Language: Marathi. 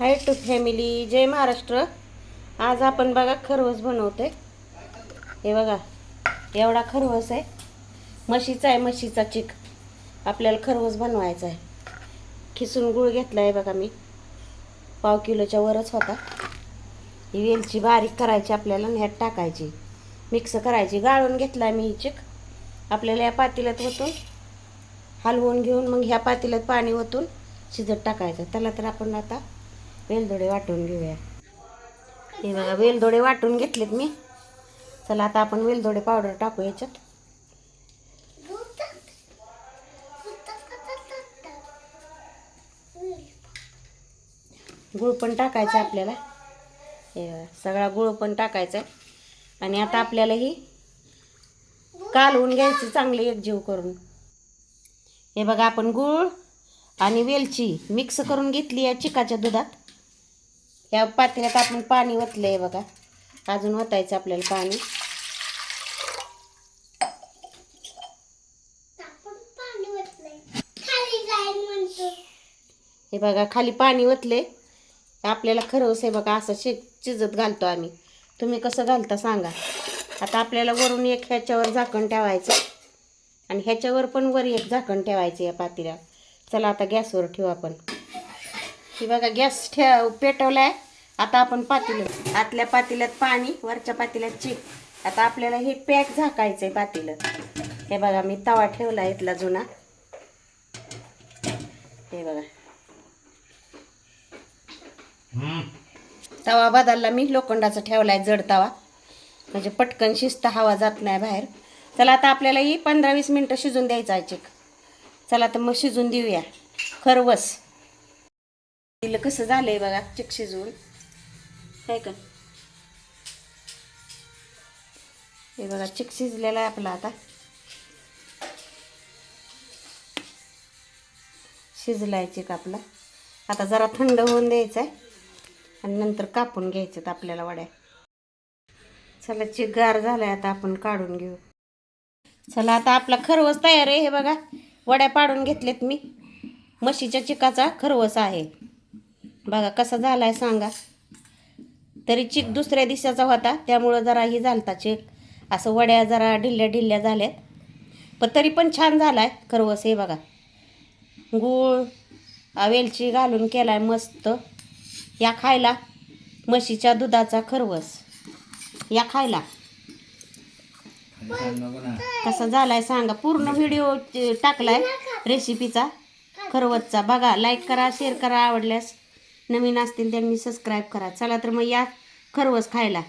हाय टू फॅमिली जय महाराष्ट्र. आज आपण बघा खरवस बनवते हे बघा एवढा खरवस आहे. म्हशीचा आहे म्हशीचा चिक. आपल्याला खरवस बनवायचा आहे. खिसून गुळ घेतला आहे बघा मी. पाव किलोच्या वरच होता. ही वेलची बारीक करायची आपल्याला ह्यात टाकायची. मिक्स करायची. गाळून घेतला मी ही चिक. आपल्याला या पातेल्यात ओतून हलवून घेऊन मग ह्या पातेल्यात पाणी ओतून शिजत टाकायचं. त्याला तर आपण आता वेलदोडे वाटून घेऊया. हे बघा वेलदोडे वाटून घेतलेत मी. चला आता आपण वेलदोडे पावडर टाकू याच्यात. गुळ पण टाकायचं आपल्याला. हे सगळा गुळ पण टाकायचा. आहे आणि आता आपल्याला ही कालवून घ्यायची चांगली एकजीव करून. हे बघा आपण गूळ आणि वेलची मिक्स करून घेतली आहे चिकाच्या दुधात. या पातेल्यात आपण पाणी ओतलं आहे बघा. अजून ओतायचं आपल्याला पाणी. हे बघा खाली पाणी ओतले आपल्याला खरवस आहे बघा असं शि शिजत घालतो आम्ही. तुम्ही कसं घालता सांगा. आता आपल्याला वरून एक ह्याच्यावर झाकण ठेवायचं. आणि ह्याच्यावर पण वर एक झाकण ठेवायचं या पातीला चला आता गॅसवर ठेवू आपण. ही बघा गॅस ठेव पेटवलाय. आता आपण पातीलं आतल्या पातील्यात पाणी वरच्या पातील्यात चिक. आता आपल्याला हे पॅक झाकायचं आहे पातीलं. हे बघा मी तवा ठेवला इथला जुना. हे बघा. तवा बदलला मी लोखंडाचा ठेवलाय जड तवा. म्हणजे पटकन शिस्त हवा जात नाही बाहेर. चला आता आपल्याला ही पंधरा वीस मिनटं शिजून द्यायचं आहे चिक. चला तर मग शिजून देऊया. खरवस. तिला कसं झालंय बघा चिक शिजवून. काय का? हे बघा चिक शिजलेला आहे आपला आता. शिजलाय चिक आपला. आता जरा थंड होऊन द्यायचा आहे आणि नंतर कापून घ्यायचं आपल्याला वड्या. चला चिक गार झालाय आता आपण काढून घेऊ. चला आता आपला खरवस तयार आहे हे बघा. वड्या पाडून घेतलेत मी. म्हशीच्या चिकाचा खरवस आहे. बघा कसा आहे सांगा. तरी चिक दुसऱ्या दिवसाचा होता त्यामुळं जरा ही झालता चेक असं वड्या जरा ढिल्ल्या ढिल्ल्या झाल्यात. पण तरी पण छान झाला आहे खरवस हे बघा. गूळ वेलची घालून केला आहे मस्त. या खायला म्हशीच्या दुधाचा खरवस. या खायला. कसा झालाय सांगा. पूर्ण व्हिडिओ टाकलाय रेसिपीचा खरवसचा. बघा लाईक करा शेअर करा आवडल्यास. नवीन असतील त्यांनी सबस्क्राईब करा. चला तर मग या खरवस खायला.